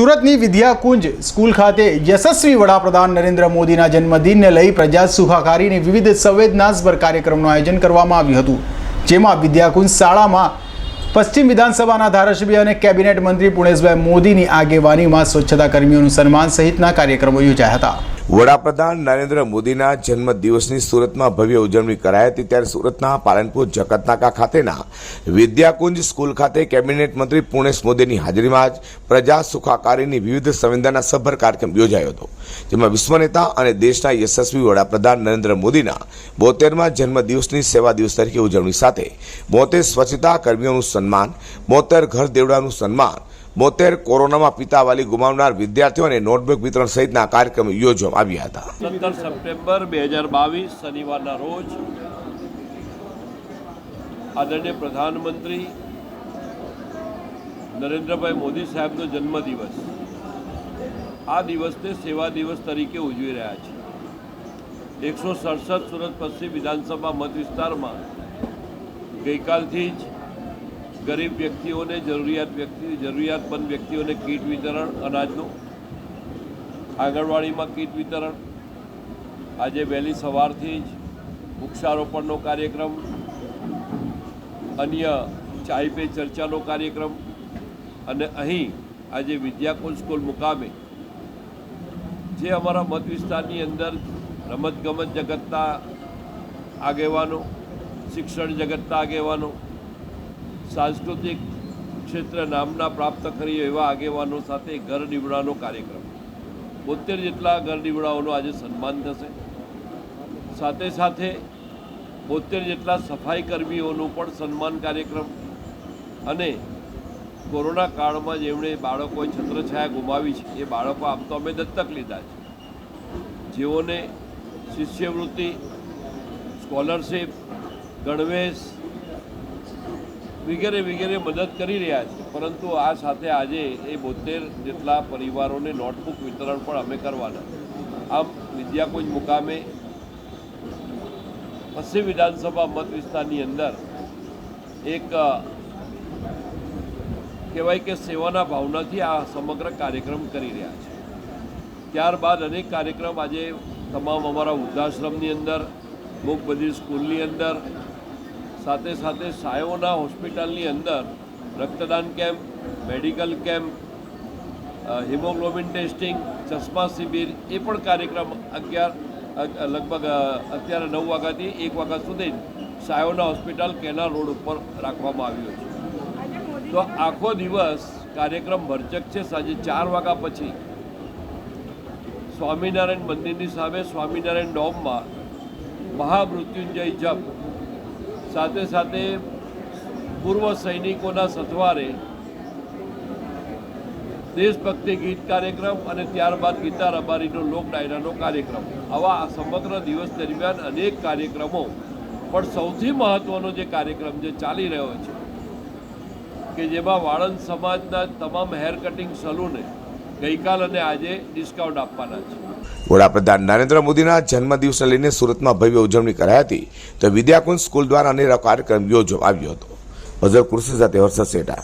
સુરતની વિદ્યાકુંજ સ્કૂલ ખાતે યશસ્વી વડાપ્રધાન નરેન્દ્ર મોદીના જન્મદિનને લઈ પ્રજા સુખાકારીની વિવિધ સંવેદનાસભર કાર્યક્રમનું આયોજન કરવામાં આવ્યું હતું, જેમાં વિદ્યાકુંજ શાળામાં પશ્ચિમ વિધાનસભાના ધારાસભ્ય અને કેબિનેટ મંત્રી પુણેશભાઈ મોદીની આગેવાનીમાં સ્વચ્છતા કર્મીઓનું સન્માન સહિતના કાર્યક્રમો યોજાયા હતા. વડાપ્રધાન નરેન્દ્ર મોદીના જન્મ દિવસની સુરતમાં ભવ્ય ઉજવણી કરાઈ હતી ત્યારે સુરતના પાલનપુર જગતનાકા ખાતેના વિદ્યાકુંજ સ્કૂલ ખાતે કેબિનેટ મંત્રી પુણેશ મોદીની હાજરીમાં જ પ્રજા સુખાકારીની વિવિધ સંવેદના સભર કાર્યક્રમ યોજાયો હતો, જેમાં વિશ્વનેતા અને દેશના યશસ્વી વડાપ્રધાન નરેન્દ્ર મોદીના બોતેરમાં જન્મ દિવસની સેવા દિવસ તરીકે ઉજવણી સાથે બોતેર સ્વચ્છતા કર્મીઓનું સન્માન બોતેર ઘર દેવડાનું સન્માન બોતેર કોરોનામાં પિતાવાલી ગુમાવનાર વિદ્યાર્થીઓ અને નોટબુક વિતરણ સહિતના કાર્યક્રમ યોજવામાં આવ્યા હતા. સત્તર સપ્ટેમ્બર બે હજાર બાવીસ શનિવારના રોજ આદરણીય પ્રધાનમંત્રી નરેન્દ્રભાઈ મોદી સાહેબનો જન્મદિવસ. આ દિવસને સેવા દિવસ તરીકે ઉજવી રહ્યા છે. એકસો સડસઠ સુરત પશ્ચિમ વિધાનસભા મત વિસ્તારમાં ગઈકાલથી જ ગરીબ વ્યક્તિઓને, જરૂરિયાત વ્યક્તિ, જરૂરિયાતમંદ વ્યક્તિઓને કીટ વિતરણ અનાજનું. આંગણવાડીમાં કીટ વિતરણ. આજે વહેલી સવારથી જ વૃક્ષારોપણનો કાર્યક્રમ. અન્ય ચાય પે ચર્ચાનો કાર્યક્રમ. અને અહીં આજે વિદ્યાકુલ સ્કૂલ મુકામે જે અમારા મત વિસ્તારની અંદર રમતગમત જગતના આગેવાનો, શિક્ષણ જગતના આગેવાનો સાંસ્કૃતિક ક્ષેત્ર નામના પ્રાપ્ત કરી એવા આગેવાનો સાથે ઘર દીવડાનો કાર્યક્રમ. બોતેર જેટલા ઘર નીવડાઓનું આજે સન્માન થશે. સાથે સાથે બોતેર જેટલા સફાઈ કર્મીઓનું પણ સન્માન કાર્યક્રમ અને કોરોના કાળમાં જેમણે બાળકોએ છત્રછાયા ગુમાવી છે, એ બાળકો આમ તો અમે દત્તક લીધા છે. જેઓને શિષ્યવૃત્તિ, સ્કોલરશીપ, ગણવેશ વગેરે વગેરે મદદ કરી રહ્યા છે. પરંતુ આ સાથે આજે એ બોતેર જેટલા પરિવારોને નોટબુક વિતરણ પણ અમે કરવાના. આમ વિદ્યાકુંજ મુકામે પશ્ચિમ વિધાનસભા મત વિસ્તારની અંદર એક કહેવાય કે સેવાના ભાવનાથી આ સમગ્ર કાર્યક્રમ કરી રહ્યા છે. ત્યારબાદ અનેક કાર્યક્રમ આજે તમામ અમારા વૃદ્ધાશ્રમની અંદર મુક બધી સ્કૂલની અંદર સાથે સાથે સાયોના હોસ્પિટલની અંદર રક્તદાન camp, medical camp hemoglobin testing, ચશ્મા શિબિર એ પણ કાર્યક્રમ અગિયાર લગભગ અત્યારે નવ વાગ્યાથી એક વાગ્યા સુધી સાયોના હોસ્પિટલ કેનાલ રોડ ઉપર રાખવામાં આવ્યો છે. તો આખો દિવસ કાર્યક્રમ ભરચક છે. સાંજે ચાર વાગ્યા પછી સ્વામિનારાયણ મંદિરની સામે સ્વામિનારાયણ ડોમમાં મહામૃત્યુંજય જપ સાથે સાથે પૂર્વ સૈનિકોના સથવારે દેશભક્તિ ગીત કાર્યક્રમ અને ત્યારબાદ ગીતા રબારીનો લોક ડાયરાનો કાર્યક્રમ. આવા સમગ્ર દિવસ દરમિયાન અનેક કાર્યક્રમો, પણ સૌથી મહત્ત્વનો જે કાર્યક્રમ જે ચાલી રહ્યો છે, કે જેમાં વાળંદ સમાજના તમામ હેર કટિંગ સલૂને ગઈકાલ અને આજે ડિસ્કાઉન્ટ આપવાના છે. વડાપ્રધાન નરેન્દ્ર મોદીના જન્મદિવસને લઈને સુરતમાં ભવ્ય ઉજવણી કરાઈ હતી. તો વિદ્યાકુંજ સ્કૂલ દ્વારા અનેક કાર્યક્રમ યોજવામાં આવ્યો હતો. અઝર કુર્સી સાથે હર્ષદ સેઠા.